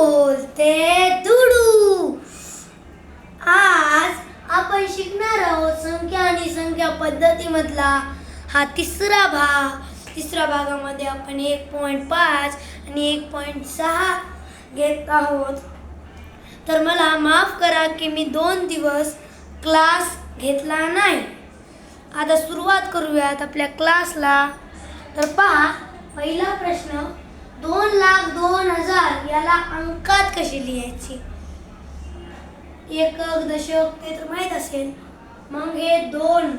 बोलते दुडू. आज आपण शिकणार आहोत संख्या आणि संख्या पद्धतीमधला हा तिसरा भाग. तिसऱ्या भागामध्ये आपण एक पॉईंट पाच आणि एक पॉईंट सहा घेत आहोत. तर मला माफ करा की मी दोन दिवस क्लास घेतला नाही. आता सुरुवात करूयात आपल्या क्लासला तर पहा पहिला प्रश्न दोन लाख दोन हजार याला अंकात कशी लिहायची? एकक दशक ते तर माहीत असेल. मग हे दोन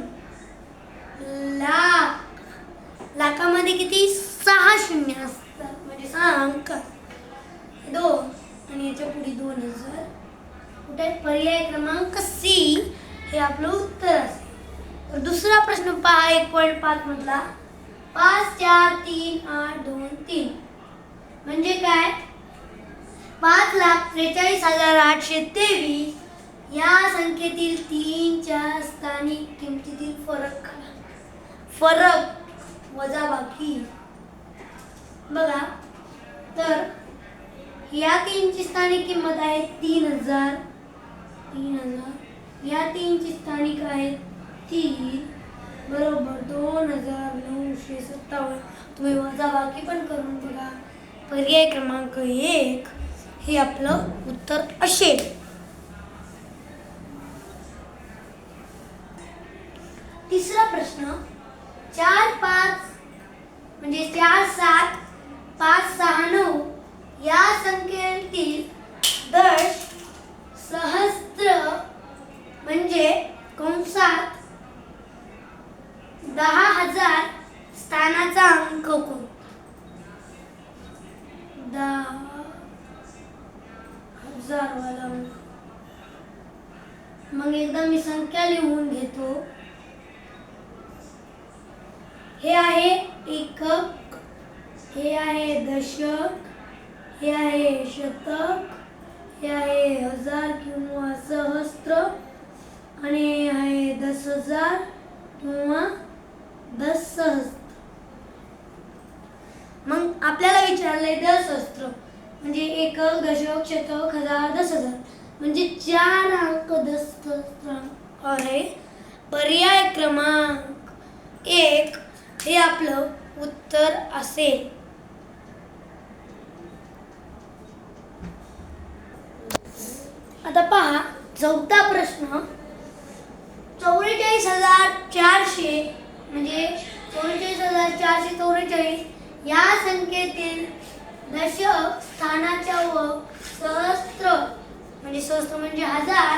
लाख लाखामध्ये किती? सहा शून्य असतात. म्हणजे सहा अंक. दोन. आणि याच्यापुढे दोन हजार. कुठे? पर्याय क्रमांक सी. हे आपलं उत्तर असेल. तर दुसरा प्रश्न पहा. एक पॉईंट पाच मधला. पाच चार तीन आठ दोन तीन. म्हणजे काय? पाच लाख त्रेचाळीस हजार आठशे तेवीस. या संख्येतील तीनच्या स्थानिक किमतीतील फरक फरक वजा बाकी. बघा. तर या तीनची स्थानिक किंमत आहे तीन हजार. तीन हजार. या तीनची स्थानिक आहे तीन. बरोबर दोन हजार नऊशे सत्तावन्न. तुम्ही वजा बाकी पण करून बघा. पर्याय क्रमांक एक हे आपलं उत्तर असेल. तिसरा प्रश्न चार पाच म्हणजे चार सात पाच सहा नऊ या संख्येतील दश सहस्त्र म्हणजे कंसात दहा हजार स्थानाचा अंक कोण? दहा हजार वाला मग एकदा मी संख्या लिहून घेतो. हे आहे एकक हे आहे दशक हे आहे शतक हे आहे हजार किंवा सहस्त्र आणि हे आहे दस हजार किंवा दस सहस्त्र. मग आपल्याला विचारलंय दशस्त्र म्हणजे एक दशक शतक हजार दस हजार म्हणजे चार अंक दशस्त्र आहे पर्याय क्रमांक एक हे आपलं उत्तर असेल. आता पहा चौथा प्रश्न. चौवेचाळीस हजार चारशे म्हणजे चौवेचाळीस हजार चारशे चौवेचाळीस या संख्येतील दशक स्थानाच्या व सहस्त्र म्हणजे सहस्त्र म्हणजे हजार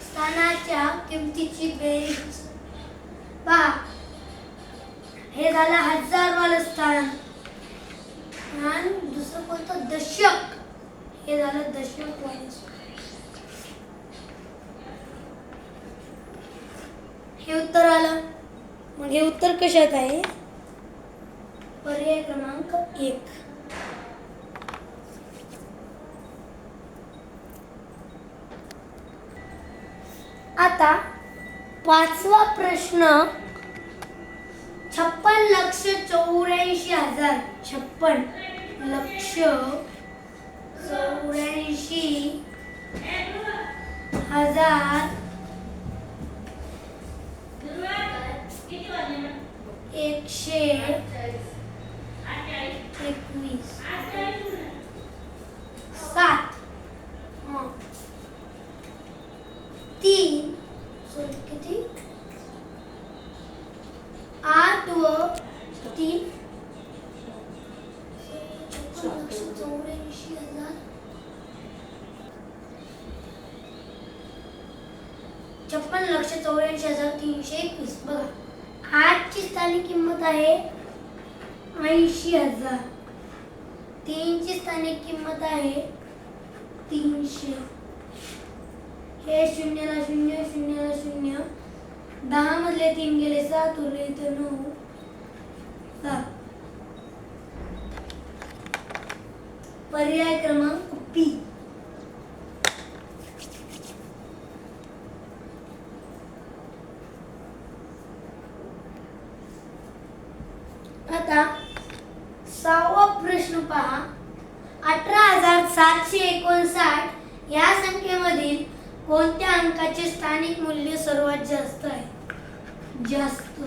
स्थानाच्या किमतीची बेरीज. पहा हे झालं हजार वालं स्थान. आणि दुसरं कोणतं? दशक. हे झालं दशक वालं हे उत्तर आलं. मग हे उत्तर कशात आहे? पर्याय क्रमांक एक. आता पाचवा प्रश्न छप्पन लक्ष चौऱ्याऐंशी हजार. छप्पन लक्ष चौऱ्याऐंशी हजार. एकशे एकवीस सात हं. तीन सॉरी किती आठ व तीन छप्पन लक्ष चौऱ्याऐंशी हजार छप्पन लक्ष चौऱ्याऐंशी हजार तीनशे एकवीस बघा आठची स्थानिक किंमत आहे ऐंशी हजार तीनची स्थानिक किंमत आहे तीनशे. हे शून्यला शून्य शून्यला शून्य. दहा मधले तीन गेले सात उरले तर नऊ. सात. पर्याय क्रमांक पी आता सहावा प्रश्न पहा अठरा हजार सातशे एकोणसाठ या संख्येमधील कोणत्या अंकाचे स्थानिक मूल्य सर्वात जास्त आहे. जास्त.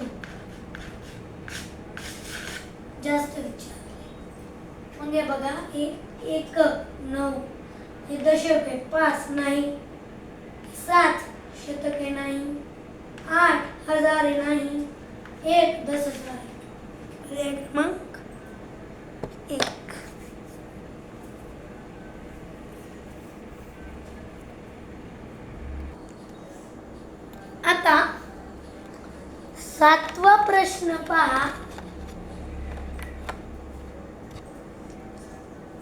जास्त विचार. मग हे बघा एक एक नऊ. हे दशक आहे. पाच नाही. सात शतके नाही. आठ हजारे नाही. एक दस हजार मग? पर्याय क्रमांक एक आता सातवा प्रश्न पहा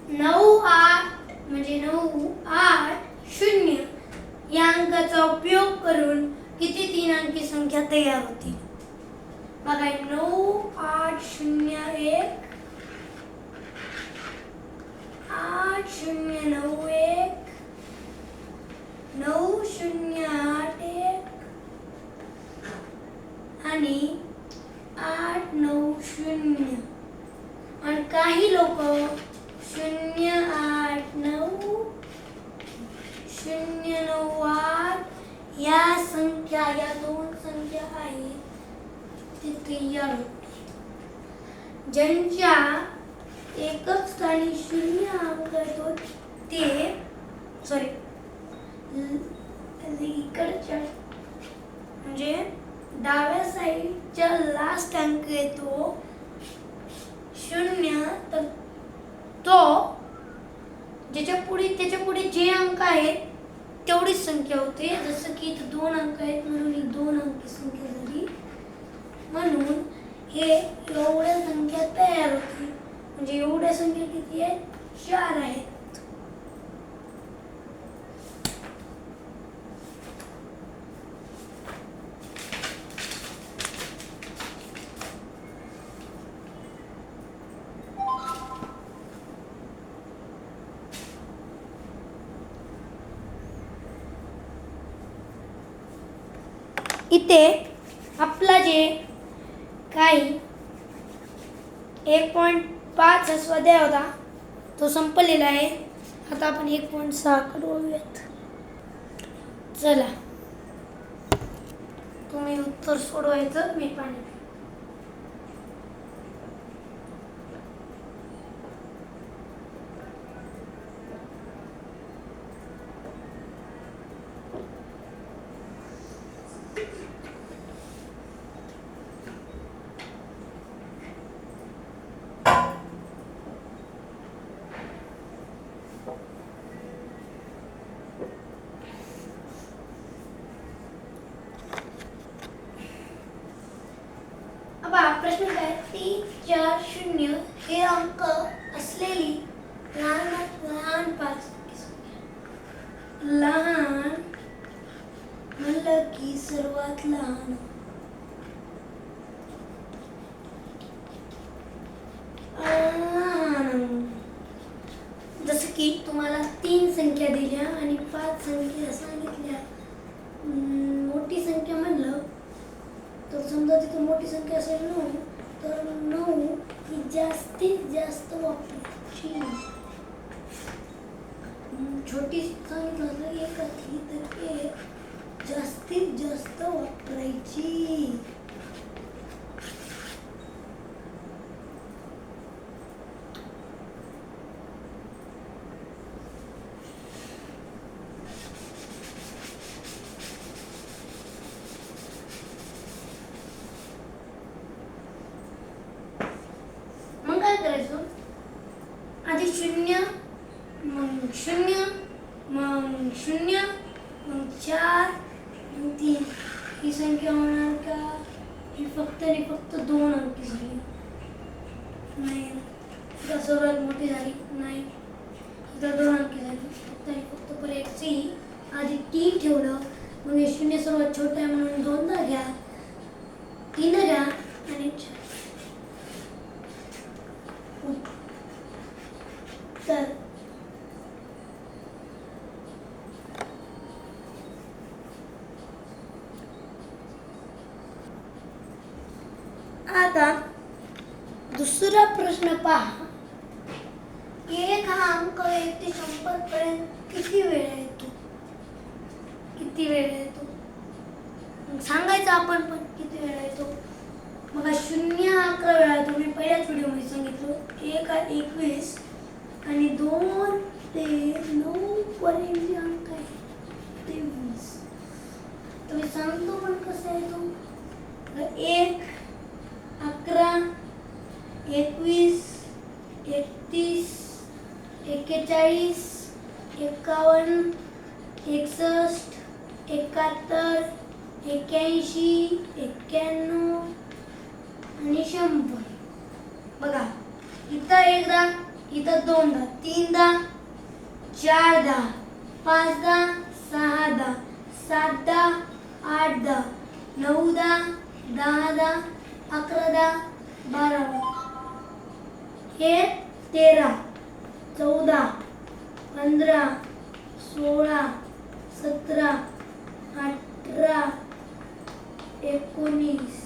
नऊ आठ म्हणजे नऊ आठ शून्य या अंकाचा उपयोग करून किती तीन अंकी संख्या तयार होतील बघा नऊ आठ शून्य एक आठ शून्य नऊ एक नऊ शून्य आठ एक आणि आठ नऊ शून्य. आणि काही लोक शून्य आठ नऊ शून्य नऊ आठ या संख्या या दोन संख्या आहेत. ते तयार होते ज्यांच्या एकच स्थानी शून्य अंक येतो ते सॉरी इकडच्या म्हणजे डाव्या साईडच्या लास्ट अंक येतो शून्य तर तो ज्याच्या पुढे त्याच्या पुढे जे अंक आहेत तेवढीच संख्या होते. जसं की इथं दोन अंक आहेत म्हणून ही दोन अंकी संख्या झाली. म्हणून हे एवढ्या संख्या तयार होते म्हणजे एवढ्या संख्या किती आहेत? चार आहेत. इथे आपला जे काही एक पॉईंट पाच स्वाध्याय होता तो संपलेला आहे. आता आपण एक पॉईंट सहाकडे वळूयात. चला. तुम्ही उत्तर सोडवायचं मी पाणी प्रश्न काय तीन चार शून्य हे अंक असलेली लहान लहान पाच लहान म्हणलं की सर्वात लहान. लहान जसं की तुम्हाला तीन संख्या दिल्या आणि पाच संख्या सांगितल्या. मोठी संख्या म्हणलं तर समजा तिथे मोठी संख्या असेल नऊ जास्तीत जास्त वापरायची. छोटी सांगितलं तर एक असली तर एक. जास्तीत जास्त वापरायची मग काय करायचं आधी शून्य मग शून्य मग शून्य मग चार मग तीन. ही संख्या होणार का? ही फक्त आणि फक्त दोन अंकी झाली. नाही. तर सर्वात मोठी झाली. नाही. तर दोन अंकी झाली. फक्त आणि फक्त पर्याय सी आधी तीन ठेवलं. मग हे शून्य सर्वात छोटं आहे म्हणून दोनदा घ्या. तीन घ्या आणि चार तर आता दुसरा प्रश्न पहा एक हा अंक एक ते शंभर पर्यंत किती वेळा येतो किती वेळा येतो मग सांगायचं आपण पण किती वेळा येतो मग शून्य हा अकरा वेळा येतो मी पहिल्याच व्हिडिओमध्ये सांगितलं एक हा एकवीस आणि दोन ते नऊ पर्यंत जे अंक आहे तेवीस तर मी सांगतो पण कसं आहे तो तर एक अकरा एकवीस एकतीस एक्केचाळीस एकावन्न एकसष्ट एकाहत्तर एक्क्याऐंशी एक्क्याण्णव आणि शंभर बघा इथं एकदा इथं दोनदा तीनदा चारदा पाचदा सहादा सातदा आठदा नऊदा दहादा अकरादा बारा. हे तेरा चौदा पंधरा सोळा सतरा अठरा एकोणीस.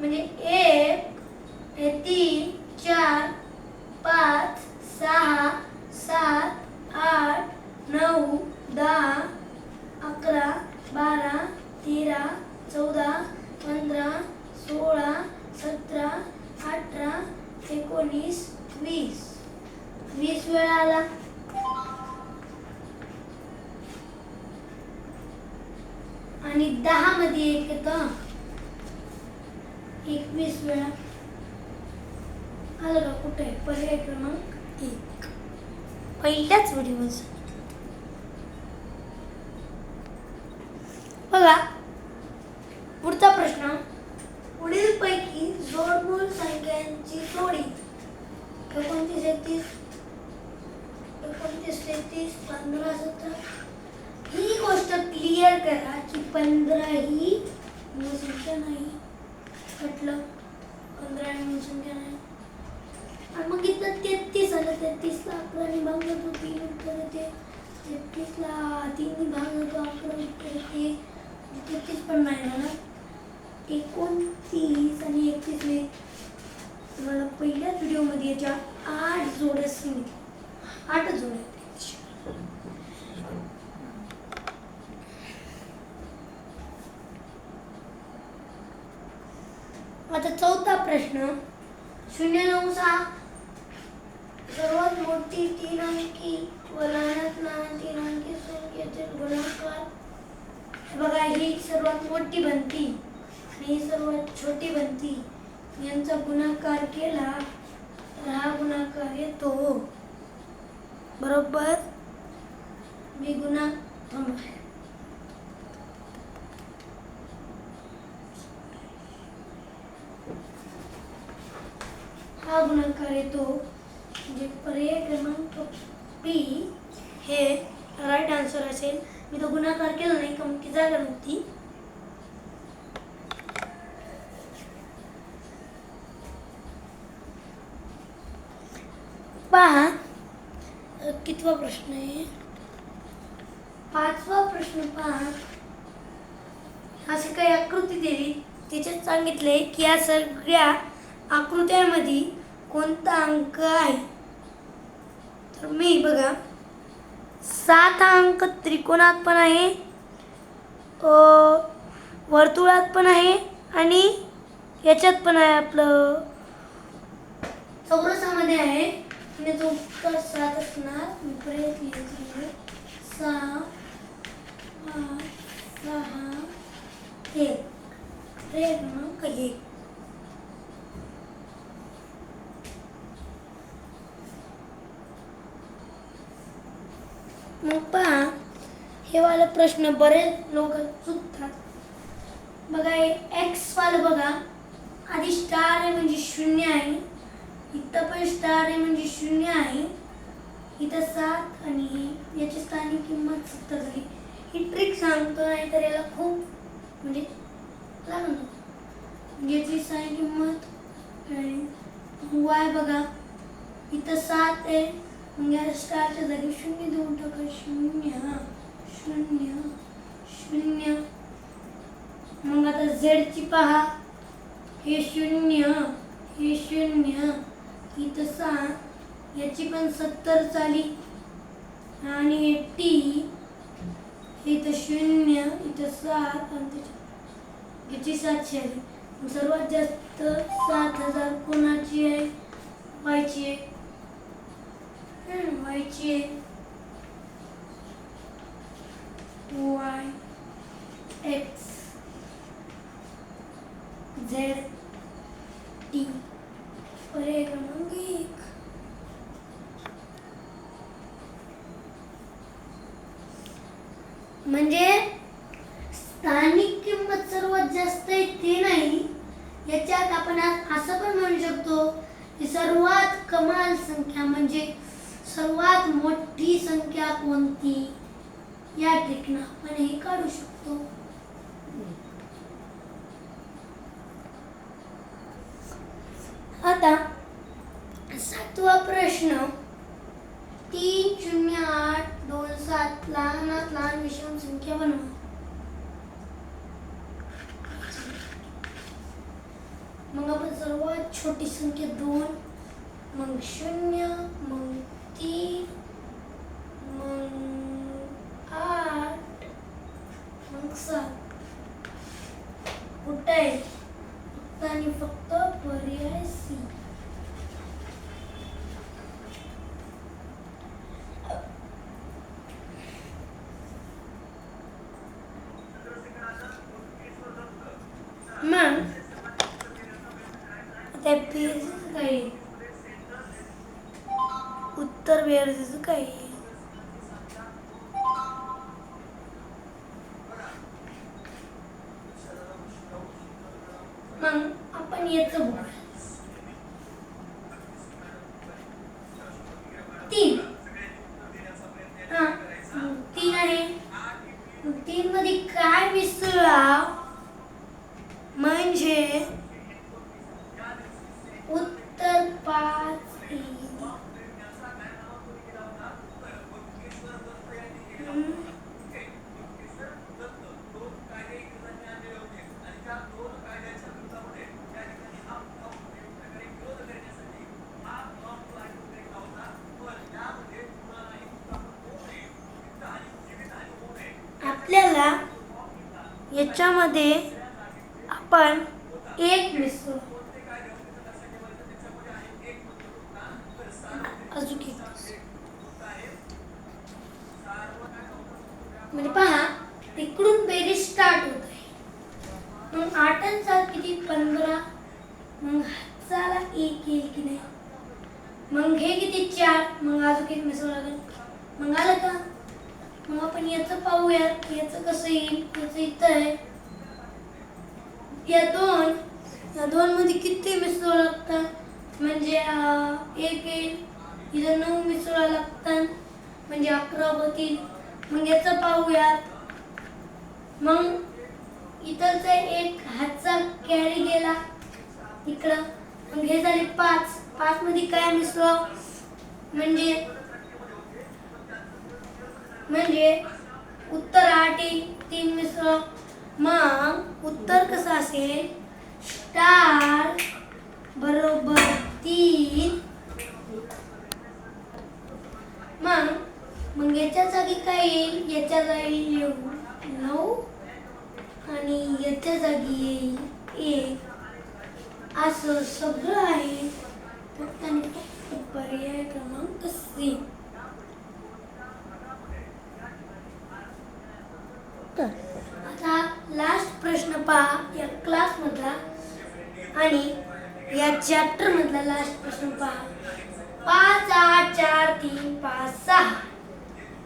म्हणजे एक हे तीन चार पाच सहा सात आठ नऊ दहा अकरा बारा तेरा चौदा पंधरा सोळा सतरा अठरा एकोणीस वीस. वीस वेळा आला. आणि दहा मध्ये एक येतं एकवीस वेळा. आलं का कुठे? पर्याय क्रमांक एक. पहिल्याच व्हिडिओ बघा पुढचा प्रश्न पुढील पैकी जोडमूळ संख्यांची जोडी एकोणतीस एकतीस एकोणतीस तेहतीस पंधरा सतरा ही गोष्ट क्लिअर करा की पंधरा ही मूळ नाही. म्हटलं पंधरा ॲडमिशन मूळ संख्या नाही आणि मग इथं तेहतीस आलं तेहतीसला अकरा भागत होती नंतर ते तेहतीसला तीनने भाग होतो अकरा उत्तर ते तेहतीस पण नाही झालं. एकोणतीस आणि एकतीस मी तुम्हाला पहिल्याच व्हिडिओमध्ये याच्या आठ जोड्या सांगितल्या. आठ जोड्या आहेत. आता चौथा प्रश्न. शून्य नऊ सहा. सर्वात मोठी तीन अंकी व लहानात लहान तीन अंकी संख्येतील गुणाकार. बघा ही सर्वात मोठी बनती आणि ही सर्वात छोटी बनती. यांचा गुणाकार केला तर हा गुणाकार येतो. बरोबर? मी गुणा थांबा. हा गुणाकार येतो म्हणजे पर्याय क्रमांक पी हे राईट आन्सर असेल मी तो गुणाकार केला नाही कारण की जागा नव्हती पहा. कितवा प्रश्न आहे? पाचवा प्रश्न पहा. अशी काही आकृती दिली त्याच्यात सांगितले की या सगळ्या आकृत्यामध्ये कोणता अंक आहे? तर मी बघा. सात हा अंक त्रिकोणात पण आहे वर्तुळात पण आहे आणि याच्यात पण आहे आपलं चौरसामध्ये आहे. मी तो उत्तर सात असणार ब्रेक घेतली सहा पाच सहा एक। पर्याय एक मग पहा हे वाला प्रश्न बरेच लोक चुकतात बघा एक्स वाला बघा आधी स्टार आहे म्हणजे शून्य आहे. इथं पण स्टार आहे म्हणजे शून्य आहे. इथं सात आणि याची स्थानिक किंमत सत्तर झाली ही ट्रिक सांगतो नाही तर याला खूप म्हणजे लागणार याची स्थानिक किंमत वाय बघा. इथं सात आहे. मग या स्टारच्या जागी शून्य देऊन टाका. शून्य शून्य शून्य. मग आता झेडची पहा. हे शून्य हे शून्य. इथं सहा याची पण सत्तर चाली. आणि हे टी इथं शून्य इथं सात आणि त्याच्या- याची सातशे आली सर्वात जास्त सात हजार कोणाची आहे? व्हायची आहे. व्हायची आहे. वाय एक्स झेड टी पर्याय क्रमांक एक म्हणजे स्थानिक किंमत सर्वात जास्त आहे ते नाही याच्यात आपण आ- असं पण म्हणू शकतो की सर्वात कमाल संख्या म्हणजे सर्वात मोठी संख्या कोणती या ट्रिकनं आपण हे काढू शकतो आता सातवा प्रश्न. तीन शून्य आठ दोन सात लहानात लहान विषम संख्या बनवा. मग आपण सर्वात छोटी संख्या दोन मग शून्य मग तीन मग आठ मग सात. कुठं आहे? फक्त आणि फक्त पर्याय सी. मग त्या बेरजेचं काय आहे? उत्तर बेरजेचं काय आहे? मग आपण याचं बघूया तीन हा मग तीन आहे मग तीन मध्ये काय मिसळा म्हणजे उत्तर पाच येईल. हम्म. आपल्याला ज्याच्यामध्ये आपण एक मिसळू. अजून एक म्हणजे पहा तिकडून बेरीज स्टार्ट होत आहे. मग आठ आणि सात किती? पंधरा. मग हाताला एक येईल की नाही? मग हे किती? चार. मग अजून एक मिसळ लागेल. मग आलं का? मग आपण याचं पाहूया याचं कसं येईल? याचं इथं आहे. या दोन या दोन मध्ये किती मिसळ लागतात? म्हणजे एक येईल. इथं नऊ मिसळा लागतात. म्हणजे अकरा होतील. मग याचं पाहूयात. मग इथंच एक हातचा कॅरी गेला. इकडं. मग हे झाले पाच. पाच मध्ये काय मिसळ? म्हणजे म्हणजे उत्तर आठ तीन मिश्र मग उत्तर कसं असेल? स्टार बरोबर तीन. मग मग याच्या जागी काय येईल? याच्या जागी येऊ नऊ आणि याच्या जागी येईल एक. असं सगळं आहे. पर्याय क्रमांक सी आता लास्ट प्रश्न पहा या क्लास मधला आणि या चॅप्टर मधला लास्ट प्रश्न पहा. पाच आठ चार तीन पाच सहा.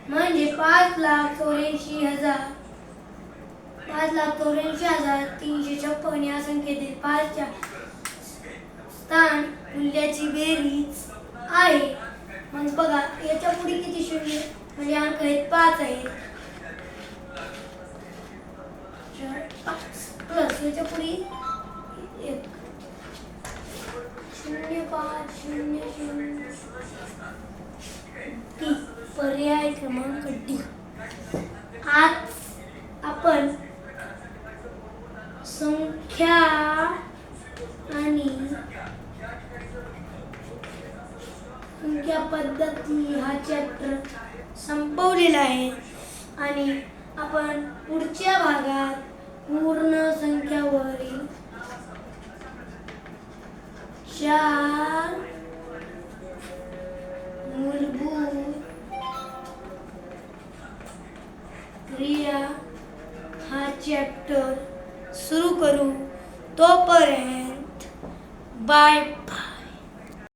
म्हणजे पाच लाख चौऱ्याऐंशी हजार. पाच लाख चौऱ्याऐंशी हजार तीनशे छप्पन या संख्येतील पाचच्या स्थान मूल्याची बेरीज आहे. मग बघा याच्यापुढे किती शून्य? म्हणजे अंक आहेत पाच आहेत. प्लस याच्यापुढे एक. शून्य पाच शून्य शून्य. डी पर्याय क्रमांक डी. आज आपण संख्या आणि संख्या पद्धती हा चॅप्टर संपवलेला आहे. आणि आपण पुढच्या भागात पूर्ण संख्यावरील चार मूलभूत क्रिया हा चॅप्टर सुरू करू. तोपर्यंत बाय बाय